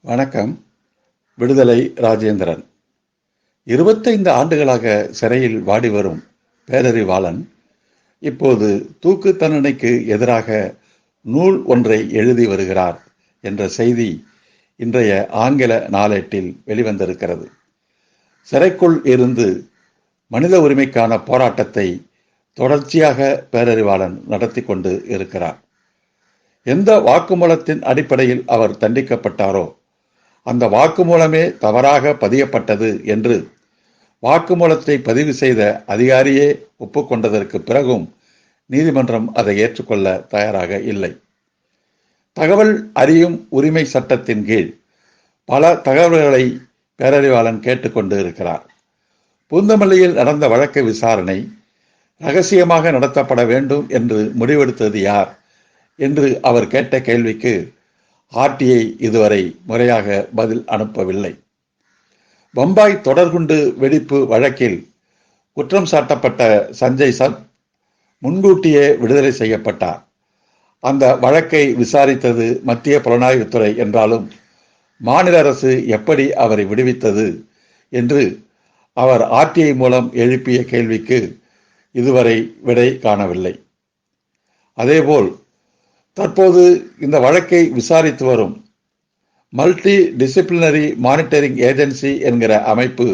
வணக்கம். விடுதலை ராஜேந்திரன். இருபத்தைந்து ஆண்டுகளாக சிறையில் வாடி வரும் பேரறிவாளன் இப்போது தூக்கு தண்டனைக்கு எதிராக நூல் ஒன்றை எழுதி வருகிறார் என்ற செய்தி இன்றைய ஆங்கில நாளேட்டில் வெளிவந்திருக்கிறது. சிறைக்குள் இருந்து மனித உரிமைக்கான போராட்டத்தை தொடர்ச்சியாக பேரறிவாளன் நடத்தி கொண்டு இருக்கிறார். எந்த வாக்குமூலத்தின் அடிப்படையில் அவர் தண்டிக்கப்பட்டாரோ அந்த வாக்குமூலமே தவறாக பதியப்பட்டது என்று வாக்குமூலத்தை பதிவு செய்த அதிகாரியே ஒப்புக்கொண்டதற்கு பிறகும் நீதிமன்றம் அதை ஏற்றுக்கொள்ள தயாராக இல்லை. தகவல் அறியும் உரிமை சட்டத்தின் கீழ் பல தகவல்களை பேரறிவாளன் கேட்டுக்கொண்டு இருக்கிறார். பூந்தமல்லியில் நடந்த வழக்கு விசாரணை ரகசியமாக நடத்தப்பட வேண்டும் என்று முடிவெடுத்தது யார்? என்று அவர் கேட்ட கேள்விக்கு ஆர்டிஐ இதுவரை முறையாக பதில் அனுப்பவில்லை. பம்பாய் தொடர்குண்டு வெடிப்பு வழக்கில் குற்றம் சாட்டப்பட்ட சஞ்சய் சத் முன்கூட்டியே விடுதலை செய்யப்பட்டார். அந்த வழக்கை விசாரித்தது மத்திய புலனாய்வுத்துறை என்றாலும் மாநில அரசு எப்படி அவரை விடுவித்தது என்று அவர் ஆர்டிஐ மூலம் எழுப்பிய கேள்விக்கு இதுவரை விடை காணவில்லை. அதேபோல் தற்போது இந்த வழக்கை விசாரித்து வரும் மல்டி டிசிப்ளினரி மானிட்டரிங் ஏஜென்சி என்கிற அமைப்பு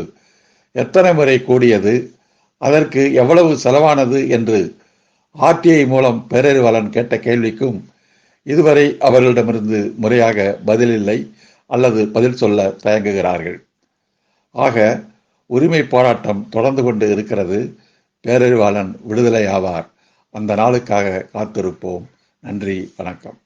எத்தனை முறை கூடியது அதற்கு எவ்வளவு செலவானது என்று ஆர்டிஐ மூலம் பேரறிவாளன் கேட்ட கேள்விக்கும் இதுவரை அவர்களிடமிருந்து முறையாக பதிலில்லை அல்லது பதில் சொல்ல தயங்குகிறார்கள். ஆக உரிமை போராட்டம் தொடர்ந்து கொண்டு இருக்கிறது பேரறிவாளன் விடுதலை ஆவார் அந்த நாளுக்காக காத்திருப்போம். நன்றி வணக்கம்.